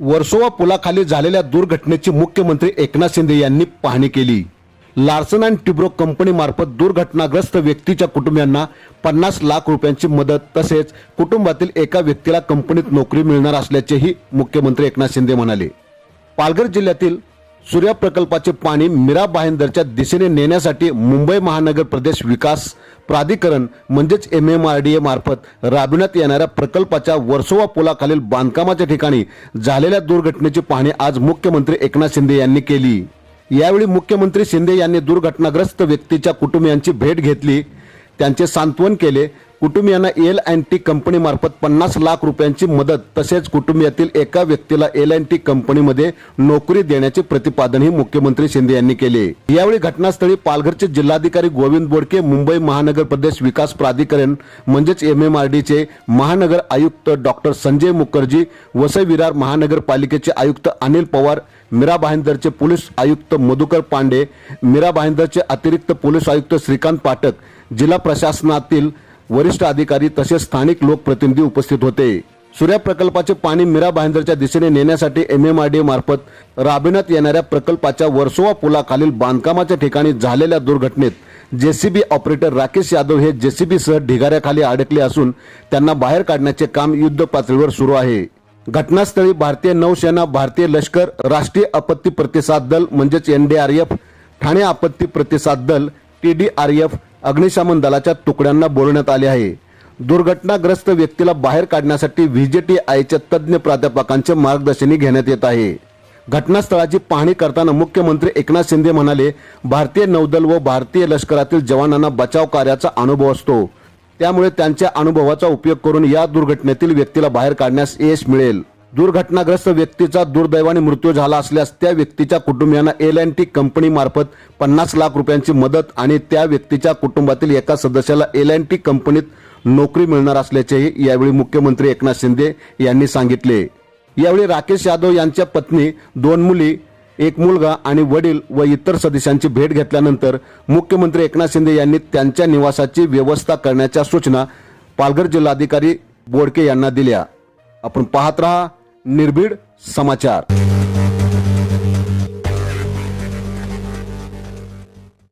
वर्सोवा पुलाखाली झालेल्या दुर्घटनेची मुख्यमंत्री एकनाथ शिंदे यांनी पाहणी केली. लार्सन अँड ट्युब्रो कंपनीमार्फत दुर्घटनाग्रस्त व्यक्तीच्या कुटुंबियांना पन्नास लाख रुपयांची मदत तसेच कुटुंबातील एका व्यक्तीला कंपनीत नोकरी मिळणार असल्याचेही मुख्यमंत्री एकनाथ शिंदे म्हणाले. पालघर जिल्ह्यातील सूर्या प्रकल्पाचे पाणी मीरा भाईंदरच्या दिशेने नेण्यासाठी मुंबई महानगर प्रदेश विकास प्राधिकरण म्हणजेच M M R D A मार्फत राबविण्यात येणाऱ्या प्रकल्पाच्या वर्सोवा पुलाखालील बांधकामाच्या ठिकाणी झालेल्या दुर्घटनेची पाहणी आज मुख्यमंत्री एकनाथ शिंदे यांनी केली. यावेळी मुख्यमंत्री शिंदे यांनी दुर्घटनाग्रस्त व्यक्तीच्या कुटुंबियांची भेट घेतली. त्यांचे सांत्वन केले. कुटुंबियांना एल अँड टी कंपनीमार्फत पन्नास लाख रुपयांची मदत तसेच कुटुंबियातील एका व्यक्तीला एल अँड टी कंपनीमध्ये नोकरी देण्याचे प्रतिपादनही मुख्यमंत्री शिंदे यांनी केले. यावेळी घटनास्थळी पालघरचे जिल्हाधिकारी गोविंद बोडके मुंबई महानगर प्रदेश विकास प्राधिकरण म्हणजेच एम एम आर डीचे महानगर आयुक्त डॉक्टर संजय मुखर्जी वसई विरार महानगरपालिकेचे आयुक्त अनिल पवार मीरा भाईंदरचे पोलीस आयुक्त मधुकर पांडे मीरा भाईंदरचे अतिरिक्त पोलीस आयुक्त श्रीकांत पाठक जिल्हा प्रशासनातील वरिष्ठ अधिकारी तसेच स्थानिक लोकप्रतिनिधी उपस्थित होते. सूर्या प्रकल्पाचे पाणी मीरा भाईंदरच्या दिशेने नेण्यासाठी एम एम आर डी मार्फत राबविण्यात येणाऱ्या प्रकल्पाच्या वर्सोवा पुलाखालील बांधकामाच्या ठिकाणी झालेल्या दुर्घटनेत जेसीबी ऑपरेटर राकेश यादव हे जेसीबी सह ढिगाऱ्याखाली अडकले असून त्यांना बाहेर काढण्याचे काम युद्ध पातळीवर सुरू आहे. घटनास्थळी भारतीय नौसेना भारतीय लष्कर राष्ट्रीय आपत्ती प्रतिसाद दल म्हणजेच एनडीआरएफ ठाणे आपत्ती प्रतिसाद दल टी डी आर एफ अग्निशमन दलाच्या तुकड्यांना बोलवण्यात आले आहे. दुर्घटनाग्रस्त व्यक्तीला बाहेर काढण्यासाठी व्हीजेटीआयच्या तज्ज्ञ प्राध्यापकांचे मार्गदर्शनही घेण्यात येत आहे. घटनास्थळाची पाहणी करताना मुख्यमंत्री एकनाथ शिंदे म्हणाले भारतीय नौदल व भारतीय लष्करातील जवानांना बचाव कार्याचा अनुभव असतो. त्यामुळे त्यांच्या अनुभवाचा उपयोग करून या दुर्घटनेतील व्यक्तीला बाहेर काढण्यास यश मिळेल. दुर्घटनाग्रस्त व्यक्तीचा दुर्दैवाने मृत्यू झाला असल्यास त्या व्यक्तीच्या कुटुंबियांना एल अँड टी कंपनीमार्फत पन्नास लाख रुपयांची मदत आणि त्या व्यक्तीच्या कुटुंबातील एका सदस्याला एल अँड टी कंपनीत नोकरी मिळणार असल्याचेही यावेळी मुख्यमंत्री एकनाथ शिंदे यांनी सांगितले. यावेळी राकेश यादव यांच्या पत्नी दोन मुली एक मुलगा आणि वडील व इतर सदस्यांची भेट घेतल्यानंतर मुख्यमंत्री एकनाथ शिंदे यांनी त्यांच्या निवासाची व्यवस्था करण्याच्या सूचना पालघर जिल्हाधिकारी बोडके यांना दिल्या. आपण पाहत रहा निर्भीड समाचार.